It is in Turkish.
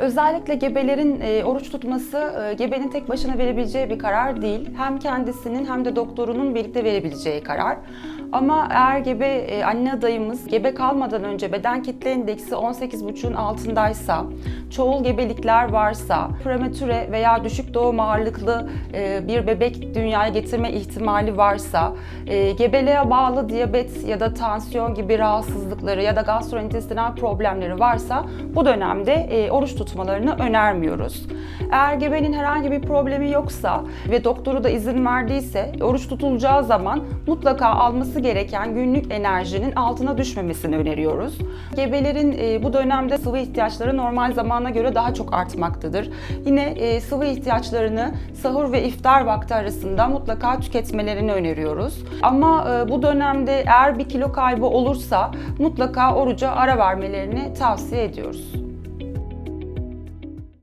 Özellikle gebelerin e, oruç tutması e, gebenin tek başına verebileceği bir karar değil. Hem kendisinin hem de doktorunun birlikte verebileceği karar. Ama eğer gebe e, anne adayımız gebe kalmadan önce beden kitle indeksi 18,5'un altındaysa, çoğul gebelikler varsa, prematüre veya düşük doğum ağırlıklı e, bir bebek dünyaya getirme ihtimali varsa, e, gebeliğe bağlı diyabet ya da tansiyon gibi rahatsızlıkları ya da gastrointestinal problemleri varsa bu dönemde oruç tutmalarını önermiyoruz. Eğer gebenin herhangi bir problemi yoksa ve doktoru da izin verdiyse oruç tutulacağı zaman mutlaka alması gereken günlük enerjinin altına düşmemesini öneriyoruz. Gebelerin e, bu dönemde sıvı ihtiyaçları normal zamana göre daha çok artmaktadır. Yine e, sıvı ihtiyaçlarını sahur ve iftar vakti arasında mutlaka tüketmelerini öneriyoruz. Ama e, bu dönemde eğer bir kilo kaybı olursa mutlaka oruca ara vermelerini tavsiye ediyoruz.